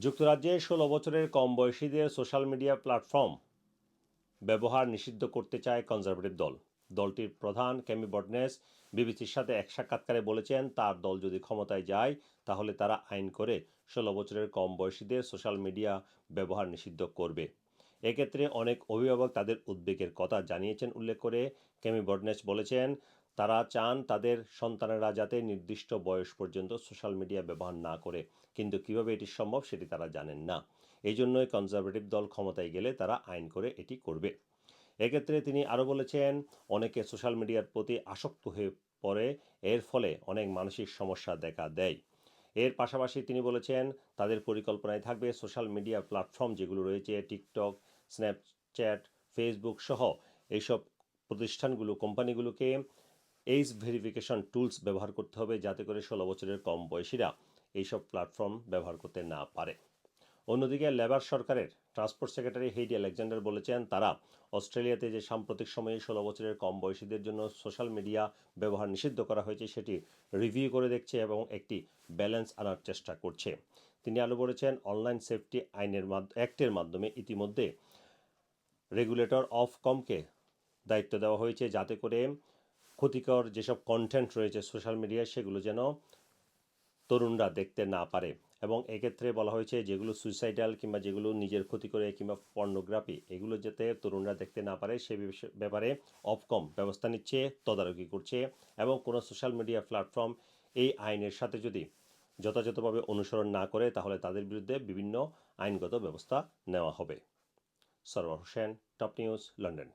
যুক্তরাজ্যে ষোলো বছরের কম বয়সীদের সোশ্যাল মিডিয়া প্ল্যাটফর্ম ব্যবহার নিষিদ্ধ করতে চায় কনজারভেটিভ দল। দলটির প্রধান কেমি বডনেস বিবিসির সাথে এক সাক্ষাৎকারে বলেছেন, তার দল যদি ক্ষমতায় যায়, তাহলে তারা আইন করে ষোলো বছরের কম বয়সীদের সোশ্যাল মিডিয়া ব্যবহার নিষিদ্ধ করবে। এক্ষেত্রে অনেক অভিভাবক তাদের উদ্বেগের কথা জানিয়েছেন। উল্লেখ করে কেমি বডনেস বলেছেন তারা চান তাদের সন্তানেরা যাতে নির্দিষ্ট বয়স পর্যন্ত সোশ্যাল মিডিয়া ব্যবহার না করে। কিন্তু কীভাবে এটি সম্ভব সেটি তারা জানেন না। এই জন্যই কনজারভেটিভ দল ক্ষমতায় গেলে তারা আইন করে এটি করবে। এক্ষেত্রে তিনি আরও বলেছেন, অনেকে সোশ্যাল মিডিয়ার প্রতি আসক্ত হয়ে পড়ে, এর ফলে অনেক মানসিক সমস্যা দেখা দেয়। এর পাশাপাশি তিনি বলেছেন, তাদের পরিকল্পনায় থাকবে সোশ্যাল মিডিয়া প্ল্যাটফর্ম যেগুলো রয়েছে, টিকটক, স্ন্যাপচ্যাট, ফেসবুক সহ এইসব প্রতিষ্ঠানগুলো, কোম্পানিগুলোকে এইজ ভেরিফিকেশন টুলস ব্যবহার করতে হবে যাতে করে ষোলো বছরের কম বয়সীরা এইসব প্ল্যাটফর্ম ব্যবহার করতে না পারে। অন্যদিকে লেবার সরকারের ট্রান্সপোর্ট সেক্রেটারি হেইডি আলেকজান্ডার বলেছেন, তারা অস্ট্রেলিয়াতে যে সাম্প্রতিক সময়ে ষোলো বছরের কম বয়সীদের জন্য সোশ্যাল মিডিয়া ব্যবহার নিষিদ্ধ করা হয়েছে, সেটি রিভিউ করে দেখছে এবং একটি ব্যালেন্স আনার চেষ্টা করছে। তিনি আরও বলেছেন, অনলাইন সেফটি আইনের অ্যাক্টের মাধ্যমে ইতিমধ্যে রেগুলেটর অফ কমকে দায়িত্ব দেওয়া হয়েছে যাতে করে ক্ষতিকর যেসব কন্টেন্ট রয়েছে সোশ্যাল মিডিয়ায় সেগুলো যেন তরুণরা দেখতে না পারে। এবং এক্ষেত্রে বলা হয়েছে যেগুলো সুইসাইডাল কিংবা যেগুলো নিজের ক্ষতি করে কিংবা পর্নোগ্রাফি এগুলো যাতে তরুণরা দেখতে না পারে, সে ব্যাপারে অফকম ব্যবস্থা নিচ্ছে, তদারকি করছে এবং কোনো সোশ্যাল মিডিয়া প্ল্যাটফর্ম এই আইনের সাথে যদি যথাযথভাবে অনুসরণ না করে, তাহলে তাদের বিরুদ্ধে বিভিন্ন আইনগত ব্যবস্থা নেওয়া হবে। Sarwar Hossain top news London